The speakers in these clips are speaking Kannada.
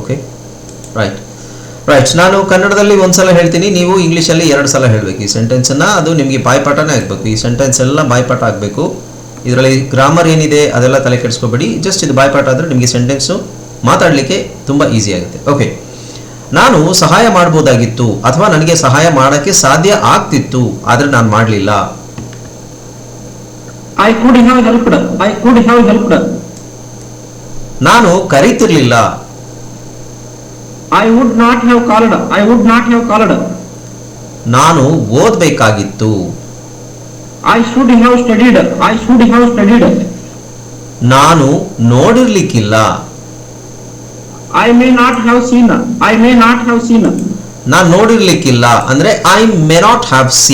ಓಕೆ ರೈಟ್ ರೈಟ್ ನಾನು ಕನ್ನಡದಲ್ಲಿ ಒಂದ್ಸಲ ಹೇಳ್ತೀನಿ. ನೀವು ಇಂಗ್ಲೀಷಲ್ಲಿ ಎರಡು ಸಲ ಹೇಳಬೇಕು. ಈ ಸೆಂಟೆನ್ಸನ್ನು ಅದು ನಿಮಗೆ ಬಾಯ್ಪಾಠನೇ ಆಗಬೇಕು. ಈ ಸೆಂಟೆನ್ಸ್ ಎಲ್ಲ ಬಾಯ್ಪಾಠ ಆಗಬೇಕು. ಇದರಲ್ಲಿ ಗ್ರಾಮರ್ ಏನಿದೆ ಅದೆಲ್ಲ ತಲೆ ಕೆಡಿಸ್ಕೋಬೇಡಿ. ಜಸ್ಟ್ ಇದು ಬಾಯ್ಪಾಠ ಆದರೆ ನಿಮಗೆ ಸೆಂಟೆನ್ಸು ಮಾತಾಡಲಿಕ್ಕೆ ತುಂಬ ಈಸಿ ಆಗುತ್ತೆ. ಓಕೆ ನಾನು ಸಹಾಯ ಮಾಡ್ಬೋದಾಗಿತ್ತು ಅಥವಾ ನನಗೆ ಸಹಾಯ ಮಾಡೋಕ್ಕೆ ಸಾಧ್ಯ ಆಗ್ತಿತ್ತು ಆದರೆ ನಾನು ಮಾಡಲಿಲ್ಲ. ನಾನು could have helped. I could have helped. ನಾನು ಕರೀತಿರ್ಲಿಲ್ಲ I would not have called I would not have called ನಾನು ಓದಬೇಕಾಗಿತ್ತು. I should have studied I should have studied ನಾನು ನೋಡಿರ್ಲಿಕ್ಕಿಲ್ಲ. I may not have seen I may not have seen ನಾನು ನೋಡಿರ್ಲಿಕ್ಕಿಲ್ಲ. ಅಂದ್ರೆ I may not have see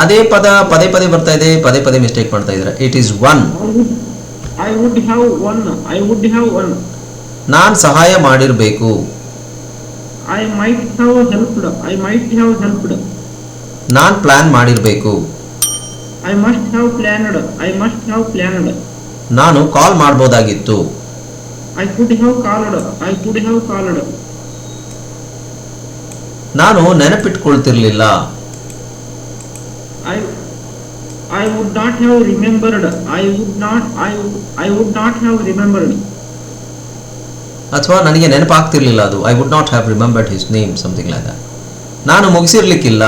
ಅದೇ ಪದ ಪದೇ ಪದೇ ಬರ್ತಾ ಇದೆ ಪದೇ ಪದೇ ಮಿಸ್ಟೇಕ್ ಮಾಡ್ತಾ ಇದ್ರೆ it is won I would have won I would have won ನಾನ್ ಸಹಾಯ ಮಾಡಿರಬೇಕು. I might have helped I might have helped non plan ಮಾಡಿರಬೇಕು. I must have planned I must have planned ನಾನು call ಮಾಡಬಹುದಾಗಿತ್ತು I could have called I could have called ನಾನು ನೆನಪಿಟ್ಕೊಳ್ತಿರಲಿಲ್ಲ. I I would not have remembered. I would not. I I would not have remembered. ಅಥವಾ ನನಗೆ ನೆನಪಾಗ್ತಿರ್ಲಿಲ್ಲ ಅದು I would not have remembered his name something like that ನಾನು ಮುಗಿಸಿರ್ಲಿಕ್ಕಿಲ್ಲ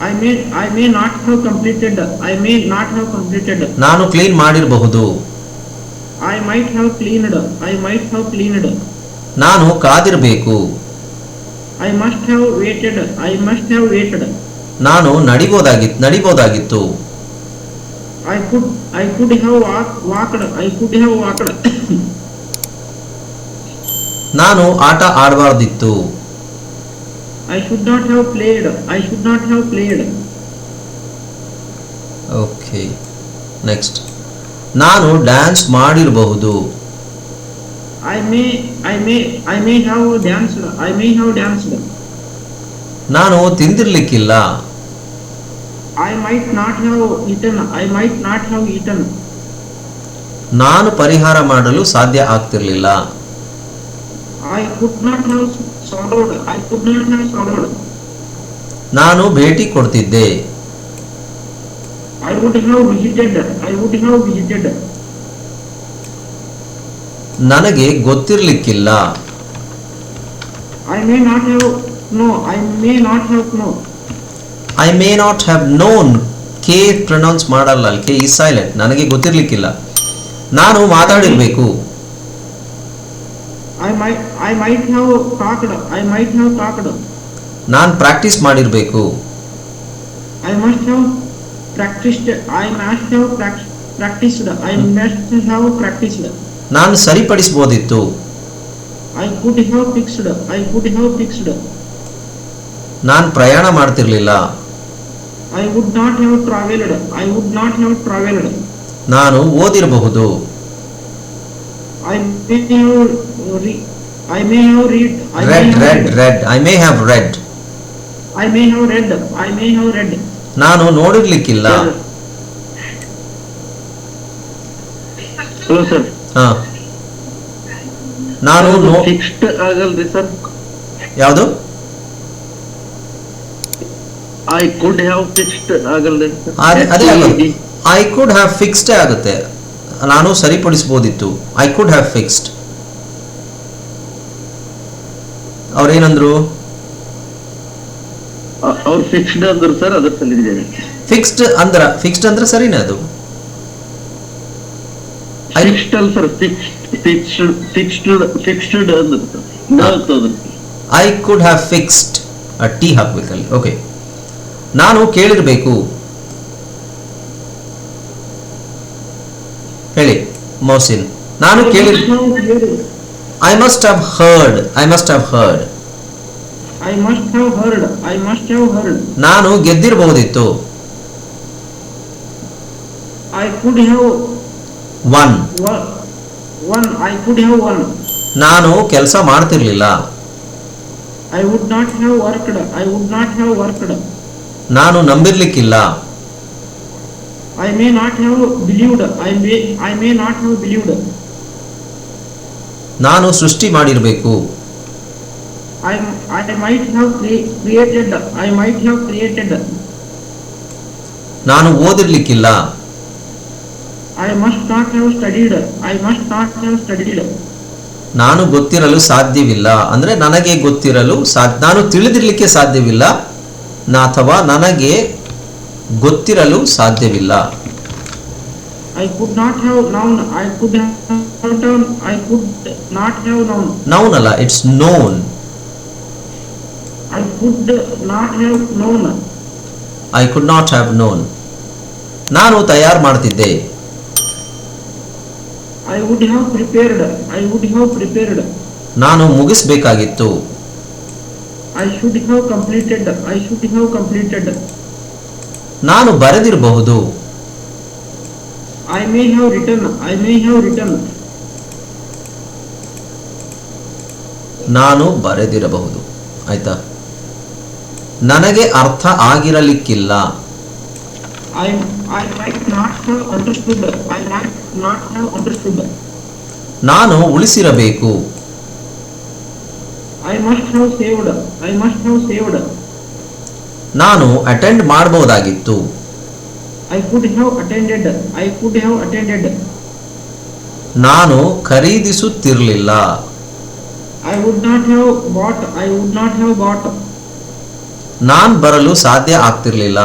I may I may not have completed. I may not have completed. ನಾನು ಕ್ಲೀನ್ ಮಾಡಿರಬಹುದು I might have cleaned. I might have cleaned. ನಾನು ಕಾದಿರಬೇಕು I must have waited. I must have waited. ನಾನು ನಡಿಬೋದಾಗಿ ನಡಿಬೋದಾಗಿತ್ತು. I could I could have walk walked I could have walked ನಾನು ಆಟ ಆಡಬಾರದಿತ್ತು. I should not have played I should not have played okay next ನಾನು ಡ್ಯಾನ್ಸ್ ಮಾಡಿರಬಹುದು. I may I may I may have dance I may have dance ನಾನು ತಿಂದಿರಲಿಕ್ಕಿಲ್ಲ. I might not have eaten I might not have eaten ನಾನು ಪರಿಹಾರ ಮಾಡಲು ಸಾಧ್ಯ ಆಗ್ತಿರಲಿಲ್ಲ. I could not have solved I could not have solved ನಾನು ಭೇಟಿ ಕೊಡ್ತಿದ್ದೆ. I would have visited I would have visited ನನಗೆ ಗೊತ್ತಿರಲಿಕ್ಕಿಲ್ಲ. I may not have know I may not have know I may not have known K pronounce ಮಾಡಲ್ಲ ಅಲ್ಲಿ ಕೆ ಈಸ್ ಸೈಲೆಂಟ್ ನನಗೆ ಗೊತ್ತಿರ್ಲಿಕ್ಕಿಲ್ಲ. ನಾನು ಮಾತಾಡಿರ್ಬೇಕು. ನಾನು ಪ್ರಾಕ್ಟೀಸ್ ಮಾಡಿರಬೇಕು. I must have practised I must have practised I must have practised ನಾನು ಸರಿಪಡಿಸಬಹುದಿತ್ತು I could have fixed I could have fixed ನಾನು ಪ್ರಯಾಣ ಮಾಡ್ತಿರಲಿಲ್ಲ. I would not have travelled I would not have travelled ನಾನು ಓದಿರಬಹುದು. I may have I may may have read. I may read read read I may have read I may have read I may have read ನಾನು ನೋಡಿರ್ಲಿಕ್ಕಿಲ್ಲ. ಹಲೋ ಸರ್ ಹಾ. ನಾನು ಫಿಕ್ಸ್ಡ್ ಆಗಲ್ರಿ ಸರ್ ಯಾವುದು? ಐ ಕುಡ್ ಹ್ಯಾವ್ ಫಿಕ್ಸ್ಡ್ ಆಗಲ್ಲ. ಅದೇ ಐ ಕುಡ್ ಹ್ಯಾವ್ ಫಿಕ್ಸ್ಡ್ ಆಗುತ್ತೆ. ನಾನು ಸರಿಪಡಿಸಬಹುದಿತ್ತು ಐ ಕುಡ್ ಹ್ಯಾವ್ ಫಿಕ್ಸ್ಡ್ ಅವ್ರೇನಂದ್ರು? ಅವ್ರು ಫಿಕ್ಸ್ಡ್ ಅಂದ್ರು ಸರ್ ಅದ್ರ ಸಲ್ಲಿದ್ದೇನೆ ಫಿಕ್ಸ್ಡ್ ಅಂದ್ರ ಫಿಕ್ಸ್ಡ್ ಅಂದ್ರೆ ಸರಿನೇ ಅದು. ಫಿಕ್ಸ್ಡ್ ಅಲ್ಲ ಸರ್ ಫಿಕ್ಸ್ಡ್ ಫಿಕ್ಸ್ಡ್ ಫಿಕ್ಸ್ಡ್ ಅಂದ್ರೆ I could have fixed T ಹಾಕ್ಬೇಕಲ್ಲಿ. Okay ನಾನು ಕೇಳಿರಬೇಕು. ಹೇಳಿ ಮೋಸಿನ್ ನಾನು ಕೇಳಿ I must have heard I must have heard I must have heard I must have heard ನಾನು ಗೆದ್ದಿರಬಹುದಿತ್ತು. I could have 1 1 I could have won ನಾನು ಕೆಲಸ ಮಾಡ್ತಿರಲಿಲ್ಲ. I would not have worked I would not have worked ನಾನು ನಂಬಿರಲಿಕ್ಕಿಲ್ಲ. I may not have believed I may I may not have believed ನಾನು ಸೃಷ್ಟಿ ಮಾಡಿರಬೇಕು. I I might have created I might have created ನಾನು ಓದಿರ್ಲಿಕ್ಕಿಲ್ಲ. I must not have studied I must not have studied ನಾನು ಗೊತ್ತಿರಲು ಸಾಧ್ಯವಿಲ್ಲ. ಅಂದ್ರೆ ನನಗೆ ಗೊತ್ತಿರಲು ಸಾಧ್ಯ ನಾನು ತಿಳಿದಿರಲಿಕ್ಕೆ ಸಾಧ್ಯವಿಲ್ಲ. ಅಥವಾ ನನಗೆ ಗೊತ್ತಿರಲು ಸಾಧ್ಯವಿಲ್ಲ have known. I could have known. Not have known. Noun ಅಲ್ಲ it's known I could not have known. I could not have known ನಾನು ತಯಾರು ಮಾಡ್ತಿದ್ದೆ I would have prepared I would have prepared ನಾನು ಮುಗಿಸ್ಬೇಕಾಗಿತ್ತು I should have completed. I should have completed. ನಾನು ಬರೆದಿರಬಹುದು I may have written. I may have written. ನಾನು ಬರೆದಿರಬಹುದು ಆಯ್ತಾ ನನಗೆ ಅರ್ಥ ಆಗಿರಲಿಕ್ಕಿಲ್ಲ I. I might not have understood. I might not have understood. ನಾನು ಉಳಿಸಿರಬೇಕು ನಾನು attend ಮಾಡಬಹುದಾಗಿತ್ತು. I could have attended I could have attended ನಾನು ಖರೀದಿಸುತ್ತಿರಲಿಲ್ಲ. I would not have bought I would not have bought ನಾನು ಬರಲು ಸಾಧ್ಯ ಆಗ್ತಿರಲಿಲ್ಲ.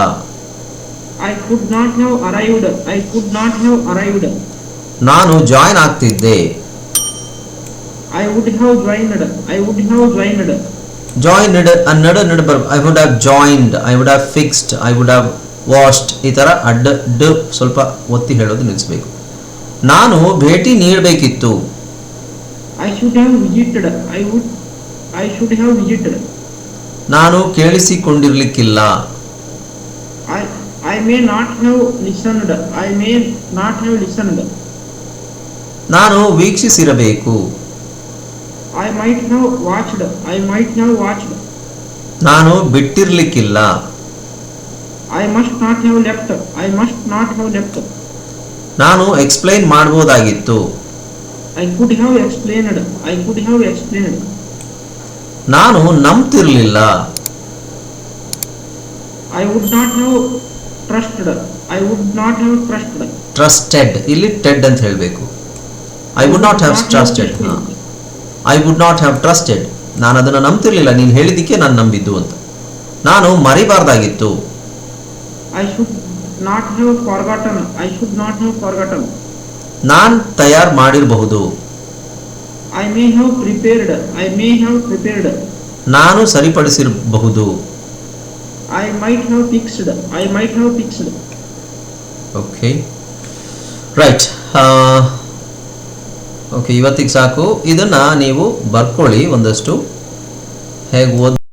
I could not have arrived I could not have arrived ನಾನು ಜಾಯಿನ್ ಆಗ್ತಿದ್ದೆ. I would have joined. I would have joined. Joined ನಡ ನಡ ಬರ್ I would have joined I would have fixed I would have washed ಈ ಥರ ಅಡ್ಡ ಡ್ ಸ್ವಲ್ಪ ಒತ್ತಿ ಹೇಳೋದು ನಿಲ್ಲಿಸ್ಬೇಕು ನಾನು ಭೇಟಿ ನೀಡಬೇಕಿತ್ತು I should have visited. I would. I should have visited. ನಾನು ಕೇಳಿಸಿಕೊಂಡಿರ್ಲಿಕ್ಕಿಲ್ಲ I. I may not have listened. I may not have listened. ನಾನು ವೀಕ್ಷಿಸಿರಬೇಕು I might now watched I might now watched ನಾನು ಬಿಟ್ಟಿರಲಿಕ್ಕಿಲ್ಲ. I must not have left I must not have left ನಾನು explain ಮಾಡಬಹುದಾಗಿತ್ತು I could have explained I could have explained ನಾನು ನಂಬ್ತಿರಲಿಲ್ಲ. I would not have trusted I would not have trusted trusted ಇಲ್ಲಿ ಟೆಡ್ ಅಂತ ಹೇಳಬೇಕು. I would not have trusted ಹಾ. I would not have trusted ನಾನು ಅದನ್ನು ನಂಬ್ತಿರ್ಲಿಲ್ಲ. ನೀನು ಹೇಳಿದ್ದಕ್ಕೆ ನಾನು ನಂಬಿದ್ದು ಅಂತ. ನಾನು ಮರಿಬಾರ್ದಾಗಿತ್ತು. I should not have forgotten I should not have forgotten ನಾನು ತಯಾರು ಮಾಡಿರಬಹುದು. I may have prepared I may have prepared ನಾನು ಸರಿಪಡಿಸಿರಬಹುದು. I might have fixed I might have fixed okay right okay ಇವತ್ತಿಗೆ ಸಾಕು. ಇದನ್ನು ನೀವು ಬರ್ಕೊಳ್ಳಿ ಒಂದಷ್ಟು. ಹೇಗೆ ಓದ್